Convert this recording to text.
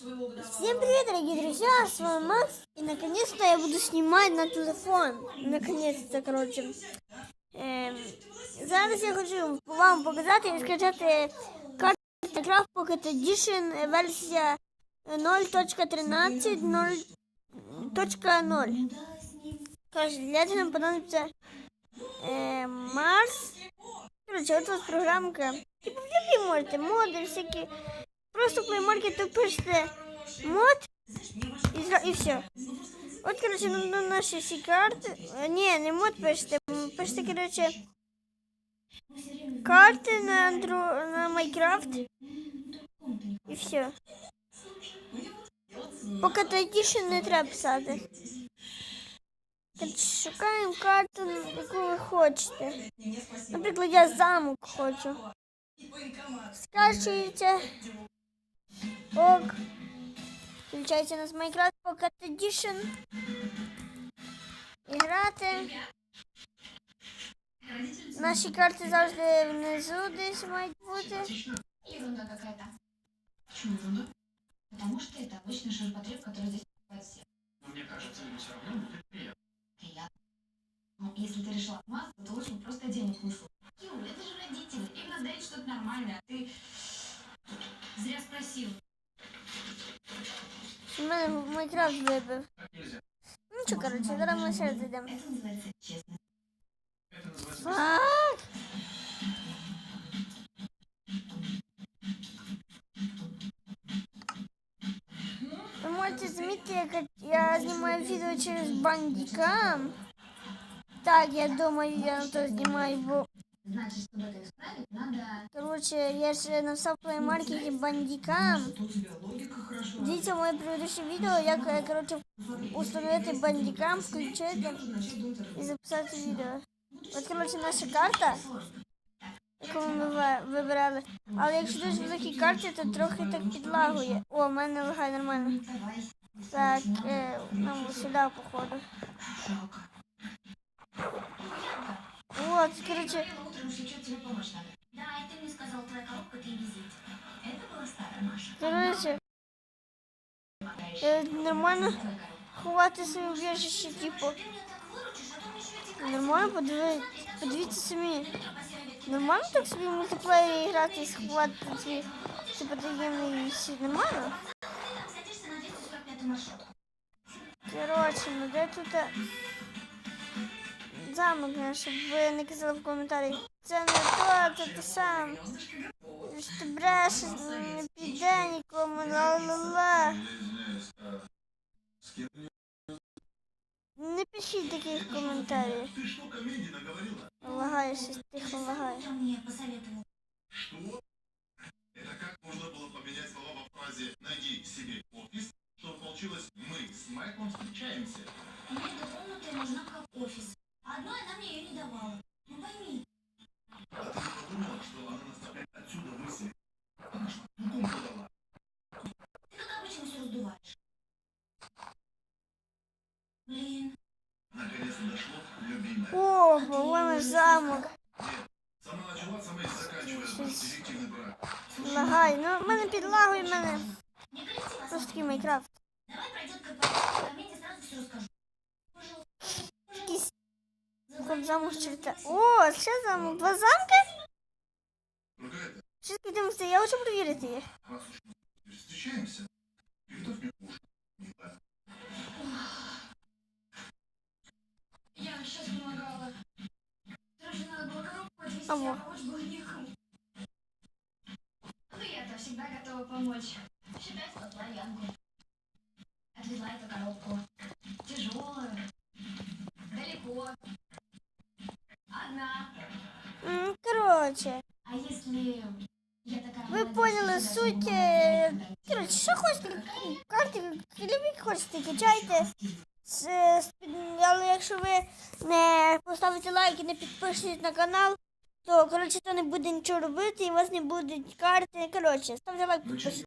Всем привет, дорогие друзья, с вами Макс, и наконец-то я буду снимать на телефон, наконец-то, короче. Ем, зараз я хочу вам показати і скачати карту Minecraft Pocket Edition версія 0.13.0.0. Короче, для этого нам понадобится э, Марс. Короче, вот вот программка. Типа в любой можете, моды всякие. Просто в Play Market пишете мод и, зра- и все. Вот, короче, на, на наши все карты. э, Не, не мод пишете. м, Пишете, короче, карты на, андро... на Майнкрафт. І все. Поки то Edition не треба писати. Короче, Шукаємо карту, яку ви хочете. Наприклад, я замок хочу. Скачуєте. Ок. Включається на Minecraft Pocket Edition. І грати. Наші карти завжди внизу десь мають бути. Ерунда какая-то. Почему ерунда? Потому что это обычный ширпотреб, который здесь покупает все. Но мне кажется, ему все равно будет приятно. Приятно. Ну, если ты решила отмазаться, то лучше бы просто денег вышел. Юля, зря спросил. У мене Майнкрафт вибив. Так нельзя. Ну що, коротше, зараз ми ще зайдемо. Это называется честность. Это называется... Фак! Ви можете замітити, як я знімаю відео через бандикам. Так, я думаю, я то знімаю, бо Значит, чтобы это исправить, коротше, я ж написав плеймаркеті бандикам. Дивіться моє предыдущее відео, як е, коротше установити бандикам, включити і записати відео. От коротше наша карта, яку ми вибирали. Але якщо дуже великі карти, то трохи так підлагує. О, в мене лагає нормально. Так, е, нам сюди походу. Жалко. От, коротше, Говорила утром, что что тебе помочь надо. Да, и ты мне сказал, твоя коробка ты визит. Это была старая Маша. коротше, е, нормально ховати своє убіжище, типу. Ты меня так выручишь, а то мне еще эти Нормально подиви, подивіться самі. Нормально так собі в мультиплеєрі грати і сховати свій типу таємний світ? Нормально? Садишься на 245 маршрутку. Коротше, ну де тут е, замок наш, щоб ви не казали в коментарях. Це не то, це те саме. Що ти брешеш, не піде нікому, ла-ла-ла. Не пишіть таких коментарів. Ты что, комедий наговорила? Лагає щось, что она нас опять отсюда выселит? Она что, комнату дала? Ты как обычно все раздуваешь. Блин. Наконец-то дошло, любимая. О, по-моєму, замок. Сама начала, сама и заканчивает. Директивный брак. Лагай. Ну, в мене підлагує мене. Не коллектива. Просто такий Майнкрафт. Давай пройдет корпоратив, а мне тебе сразу все расскажу. Пожалуйста. Якийсь там замок черта. О, ще замок. Два замки? Другая-то, Щось підемо це. Я хочу перевірити їх. раз уж мы встречаемся, приготовь мне ужин. Милая. Я сейчас помогала. Раньше надо было коробку отвезти, Ого. а помочь было некому. Ну я-то всегда готова помочь. Считай, спасла Янку. Отвезла эту коробку. Тяжелую. Далеко. Одна. М, Поняли суть. е, Коротше, що хочете, карти, любіть хочете, качайте. Але якщо ви не поставите лайк і не підпишетесь на канал, то коротше то не буде нічого робити і у вас не будуть карти. Коротше, ставте лайк, підписуйтесь.